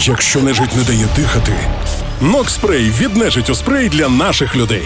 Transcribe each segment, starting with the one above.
Якщо нежить не дає дихати, Нокспрей від нежиттю спрей для наших людей.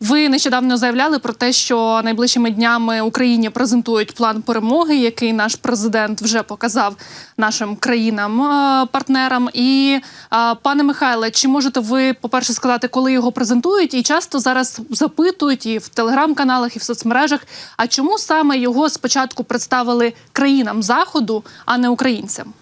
Ви нещодавно заявляли про те, що найближчими днями Україні презентують план перемоги, який наш президент вже показав нашим країнам-партнерам. І е, пане Михайле, чи можете ви, по-перше, сказати, коли його презентують? І часто зараз запитують і в телеграм-каналах, і в соцмережах. А чому саме його спочатку представили країнам заходу, а не українцям?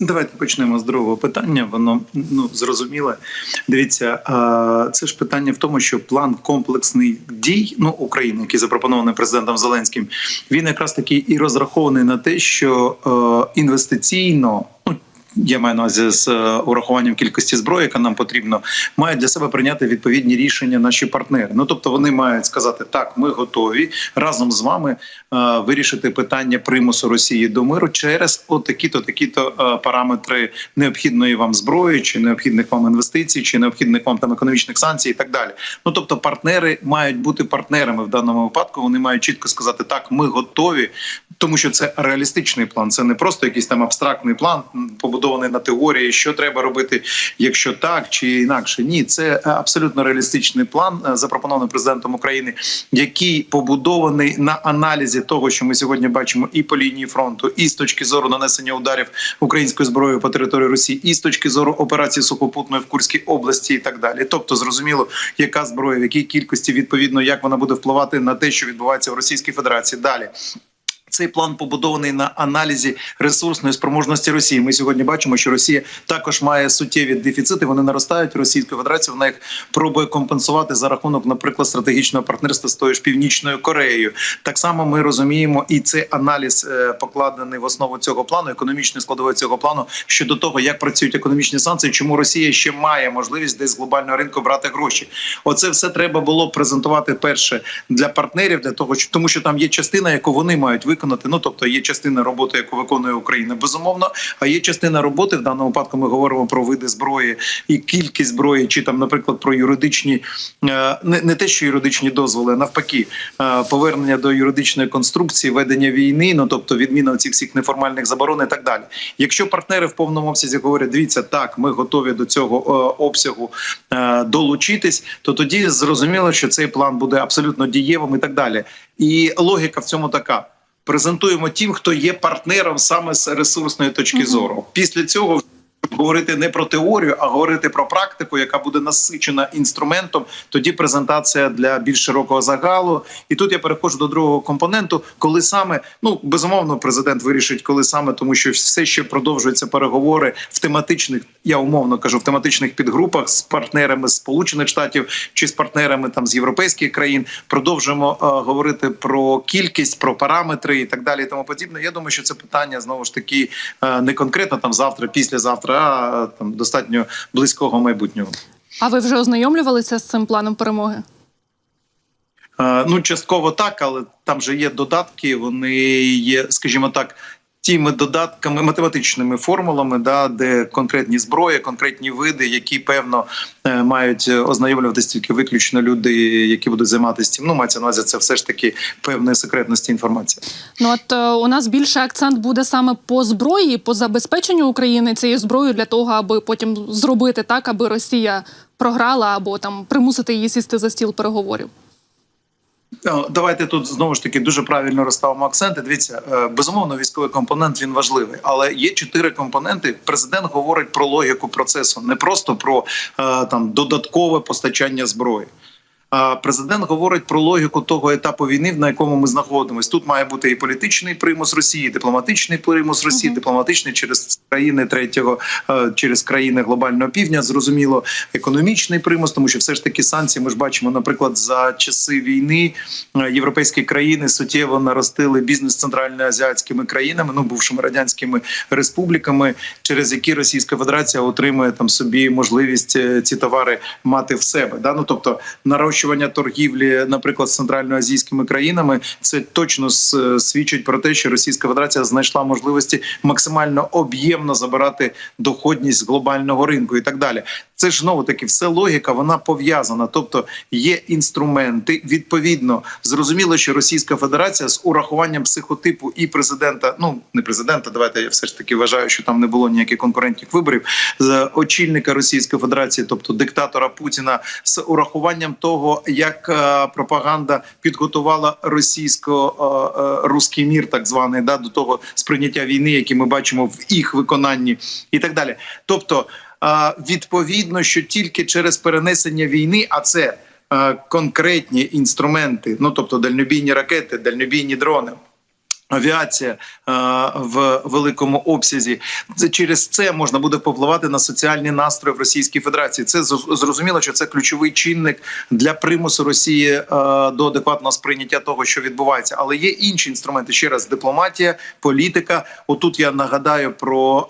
Давайте почнемо з другого питання. Воно ну зрозуміле. Дивіться, це ж питання в тому, що план комплексний дій ну України, який запропонований президентом Зеленським, він якраз таки і розрахований на те, що е, інвестиційно. Я маю на увазі з е, урахуванням кількості зброї, яка нам потрібно, мають для себе прийняти відповідні рішення наші партнери. Ну тобто вони мають сказати, так, ми готові разом з вами е, вирішити питання примусу Росії до миру через отакі-то такі-то е, параметри необхідної вам зброї, чи необхідних вам інвестицій, чи необхідних вам там економічних санкцій, і так далі. Ну тобто, партнери мають бути партнерами в даному випадку. Вони мають чітко сказати, так, ми готові, тому що це реалістичний план. Це не просто якийсь там абстрактний план, м, побудований на теорії, що треба робити, якщо так чи інакше. Ні, це абсолютно реалістичний план, е, запропонований президентом України, який побудований на аналізі того, що ми сьогодні бачимо, і по лінії фронту, і з точки зору нанесення ударів українською зброєю по території Росії, і з точки зору операції сухопутної в Курській області, і так далі. Тобто, зрозуміло, яка зброя, в якій кількості відповідно, як вона буде впливати на те, що відбувається в Російській Федерації. Далі. Цей план побудований на аналізі ресурсної спроможності Росії. Ми сьогодні бачимо, що Росія також має суттєві дефіцити. Вони наростають. Російська Федерація вона їх пробує компенсувати за рахунок, наприклад, стратегічного партнерства з тою ж північною Кореєю. Так само ми розуміємо, і цей аналіз е, покладений в основу цього плану, економічної складової цього плану щодо того, як працюють економічні санкції, чому Росія ще має можливість десь з глобального ринку брати гроші. Оце все треба було презентувати перше для партнерів, для того, тому, що там є частина, яку вони мають виконати. Ну тобто є частина роботи, яку виконує Україна, безумовно. А є частина роботи в даному випадку. Ми говоримо про види зброї і кількість зброї, чи там, наприклад, про юридичні е, не, те, що юридичні дозволи, а навпаки, е, повернення до юридичної конструкції, ведення війни, ну тобто відміна цих всіх неформальних заборон і так далі. Якщо партнери в повному обсязі говорять, дивіться, так, ми готові до цього е, обсягу долучитись, то тоді зрозуміло, що цей план буде абсолютно дієвим і так далі. І логіка в цьому така. Презентуємо тим, хто є партнером саме з ресурсної точки зору. Після цього говорити не про теорію, а говорити про практику, яка буде насичена інструментом. Тоді презентація для більш широкого загалу. І тут я переходжу до другого компоненту, коли саме ну безумовно президент вирішить, коли саме, тому що все ще продовжуються переговори в тематичних, я умовно кажу, в тематичних підгрупах з партнерами Сполучених Штатів чи з партнерами там з європейських країн. Продовжуємо е, говорити про кількість, про параметри і так далі. І тому подібне. Я думаю, що це питання знову ж таки е, не конкретно там завтра, післязавтра, а е, там достатньо близького майбутнього. А ви вже ознайомлювалися з цим планом перемоги? Ну, частково так, але там же є додатки. Вони є, скажімо так, тими додатками, математичними формулами, да, де конкретні зброї, конкретні види, які певно е, мають ознайомлюватися тільки виключно люди, які будуть займатися цим. Ну, мається на увазі, це все ж таки певної секретності інформації. Ну от е, у нас більше акцент буде саме по зброї, по забезпеченню України цією зброєю для того, аби потім зробити так, аби Росія програла або там примусити її сісти за стіл переговорів. Е, Давайте тут знову ж таки дуже правильно розставимо акценти. Дивіться, е, безумовно, військовий компонент він важливий, але є чотири компоненти. Президент говорить про логіку процесу, не просто про е, там додаткове постачання зброї. Президент говорить про логіку того етапу війни, на якому ми знаходимося. Тут має бути і політичний примус Росії, і дипломатичний примус Росії, Мгм. дипломатичний через країни третього, е, через країни глобального півдня. Зрозуміло, економічний примус, тому що все ж таки санкції. Ми ж бачимо, наприклад, за часи війни е, європейські країни суттєво наростили бізнес центральноазіатськими країнами, ну бувшими радянськими республіками, через які Російська Федерація отримує там собі можливість е, ці товари мати в себе. Да? Ну тобто нарощування торгівлі, наприклад, з центральноазійськими країнами, це точно свідчить про те, що Російська Федерація знайшла можливості максимально об'ємно забирати доходність глобального ринку і так далі. Це ж знову таки все логіка, вона пов'язана. Тобто є інструменти. Відповідно, зрозуміло, що Російська Федерація з урахуванням психотипу і президента, ну не президента, давайте я все ж таки вважаю, що там не було ніяких конкурентних виборів. З очільника Російської Федерації, тобто диктатора Путіна, з урахуванням того, як е, пропаганда підготувала російсько е, е, руський мір, так званий, да до того сприйняття війни, які ми бачимо в їх виконанні, і так далі. Тобто, відповідно, що тільки через перенесення війни, а це конкретні інструменти, ну тобто дальнобійні ракети, дальнобійні дрони. Авіація в великому обсязі це через це можна буде попливати на соціальні настрої в Російській Федерації. Це зрозуміло, що це ключовий чинник для примусу Росії до адекватного сприйняття того, що відбувається. Але є інші інструменти. Ще раз дипломатія, політика. Отут я нагадаю про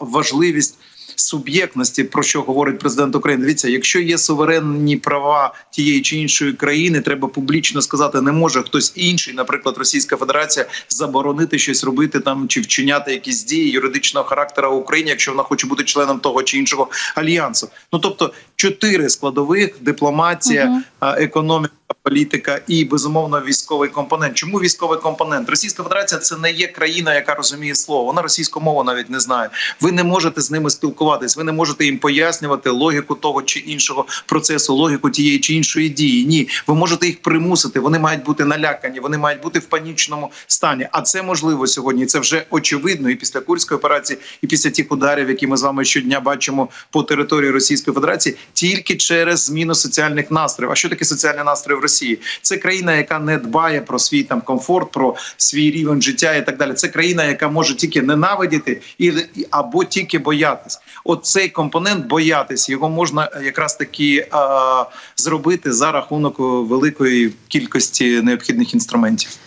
важливість суб'єктності, про що говорить президент України. Дивіться, якщо є суверенні права тієї чи іншої країни, треба публічно сказати, не може хтось інший, наприклад, Російська Федерація, заборонити щось робити там чи вчиняти якісь дії юридичного характеру в Україні, якщо вона хоче бути членом того чи іншого альянсу. Ну тобто чотири складових: дипломатія, а, економіка. Політика і безумовно військовий компонент. Чому військовий компонент? Російська Федерація це не є країна, яка розуміє слово. Вона російську мову навіть не знає. Ви не можете з ними спілкуватись. Ви не можете їм пояснювати логіку того чи іншого процесу, логіку тієї чи іншої дії. Ні, ви можете їх примусити. Вони мають бути налякані, вони мають бути в панічному стані. А це можливо сьогодні. Це вже очевидно. І після курської операції, і після тих ударів, які ми з вами щодня бачимо по території Російської Федерації, тільки через зміну соціальних настроїв. А що таке соціальні настрої в Росії? Це країна, яка не дбає про свій там комфорт, про свій рівень життя і так далі. Це країна, яка може тільки ненавидіти і або тільки боятись. От цей компонент боятись його можна якраз таки е, зробити за рахунок великої кількості необхідних інструментів.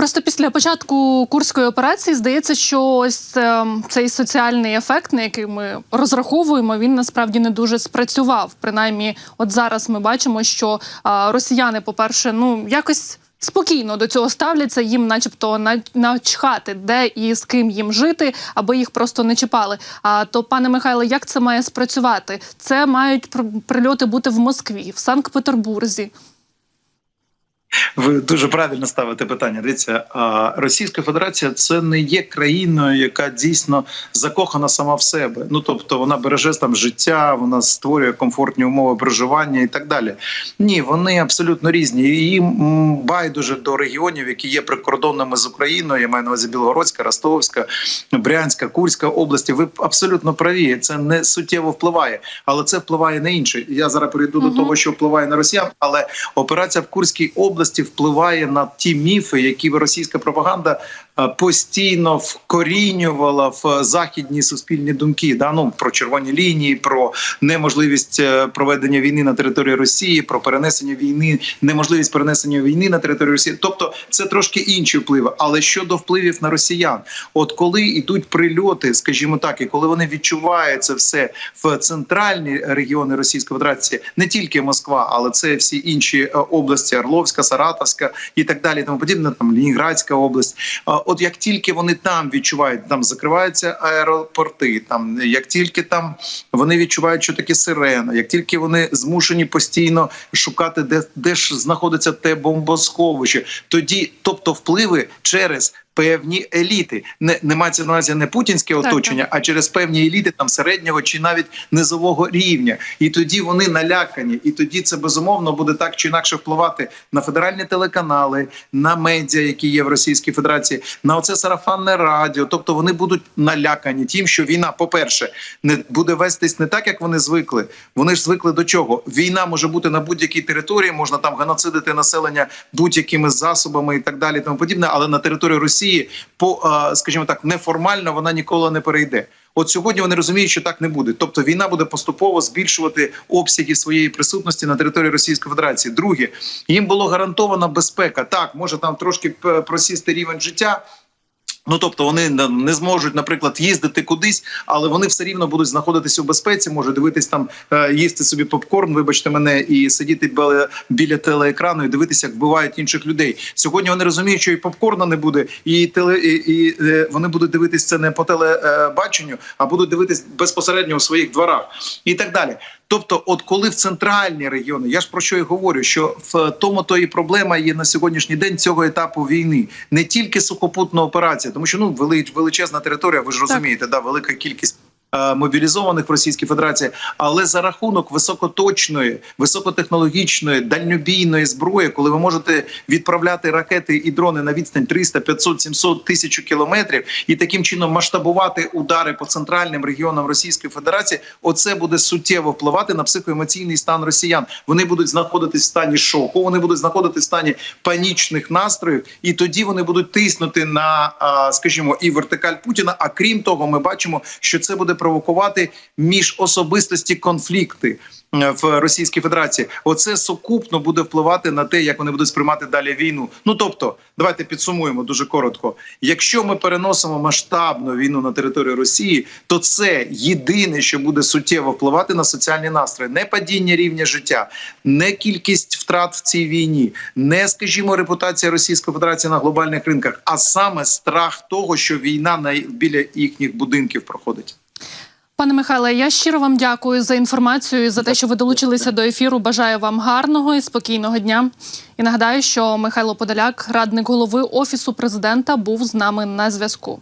Просто після початку курської операції здається, що ось ем, цей соціальний ефект, на який ми розраховуємо, він насправді не дуже спрацював. Принаймні, от зараз ми бачимо, що росіяни, по-перше, ну якось. Спокійно до цього ставляться, їм, начебто, начхати, де і з ким їм жити, аби їх просто не чіпали. А то, пане Михайле, як це має спрацювати? Це мають пр- прильоти бути в Москві, в Санкт-Петербурзі. Ви дуже правильно ставите питання. Дивіться, Російська Федерація це не є країною, яка дійсно закохана сама в себе. Ну тобто вона береже там життя, вона створює комфортні умови проживання і так далі. Ні, вони абсолютно різні. І байдуже до регіонів, які є прикордонними з Україною. Я маю на увазі Білгородська, Ростовська, Брянська, Курська області. Ви абсолютно праві. Це не суттєво впливає, але це впливає на інше. Я зараз перейду до того, що впливає на росіян, але операція в Курській області впливає на ті міфи, які російська пропаганда постійно вкорінювала в західні суспільні думки. Да? Ну, про червоні лінії, про неможливість е, проведення війни на території Росії, про перенесення війни, неможливість перенесення війни на територію Росії. Тобто це трошки інші впливи. Але щодо впливів на росіян, от коли йдуть прильоти, скажімо так, і коли вони відчувають це все в центральні регіони Російської Федерації, не тільки Москва, але це всі інші е, області Орловська, Саратовська і так далі. Тому подібне, там Лініградська область. От як тільки вони там відчувають, там закриваються аеропорти, там як тільки там вони відчувають, що таке сирена, як тільки вони змушені постійно шукати, де, де ж знаходиться те бомбосховище, тоді, тобто, впливи через. Певні еліти не, не мається на увазі не путінське Так, оточення, а через певні еліти там середнього чи навіть низового рівня, і тоді вони налякані, і тоді це безумовно буде так чи інакше впливати на федеральні телеканали, на медіа, які є в Російській Федерації, на оце сарафанне радіо. Тобто вони будуть налякані тим, що війна, по-перше, не буде вестись не так, як вони звикли. Вони ж звикли до чого? Війна може бути на будь-якій території, можна там геноцидити населення будь-якими засобами і так далі, тому подібне, але на територію Росії по е, скажімо так, неформально вона ніколи не перейде. От сьогодні вони розуміють, що так не буде. Тобто війна буде поступово збільшувати обсяги своєї присутності на території Російської Федерації. Друге, їм було гарантована безпека. Так, може там трошки просісти рівень життя. Ну тобто вони не- зможуть, наприклад, їздити кудись, але вони все рівно будуть знаходитися у безпеці, може дивитись там, е, їсти собі попкорн, вибачте мене, і сидіти біля, телеекрану і дивитися, як вбивають інших людей. Сьогодні вони розуміють, що і попкорна не буде, і теле і, і е, вони будуть дивитись це не по телебаченню, а будуть дивитись безпосередньо у своїх дворах і так далі. Тобто, от коли в центральні регіони, я ж про що і говорю, що в тому то і проблема є на сьогоднішній день цього етапу війни, не тільки сухопутна операція, тому що ну вели- величезна територія, ви ж розумієте, да, велика кількість. Е, Мобілізованих в Російській Федерації, але за рахунок високоточної, високотехнологічної, дальнобійної зброї, коли ви можете відправляти ракети і дрони на відстань 300, 500, 700 тисяч кілометрів, і таким чином масштабувати удари по центральним регіонам Російської Федерації, оце буде суттєво впливати на психоемоційний стан росіян. Вони будуть знаходитись в стані шоку, вони будуть знаходитись в стані панічних настроїв, і тоді вони будуть тиснути на, скажімо, і вертикаль Путіна. А крім того, ми бачимо, що це буде провокувати міжособистості конфлікти е, в Російській Федерації. Оце сукупно буде впливати на те, як вони будуть сприймати далі війну. Ну тобто, давайте підсумуємо дуже коротко. Якщо ми переносимо масштабну війну на територію Росії, то це єдине, що буде суттєво впливати на соціальні настрої, не падіння рівня життя, не кількість втрат в цій війні, не скажімо, репутація Російської Федерації на глобальних ринках, а саме страх того, що війна на біля їхніх будинків проходить. Пане Михайле, я щиро вам дякую за інформацію і за те, що ви долучилися до ефіру. Бажаю вам гарного і спокійного дня. І нагадаю, що Михайло Подоляк, радник голови офісу президента, був з нами на зв'язку.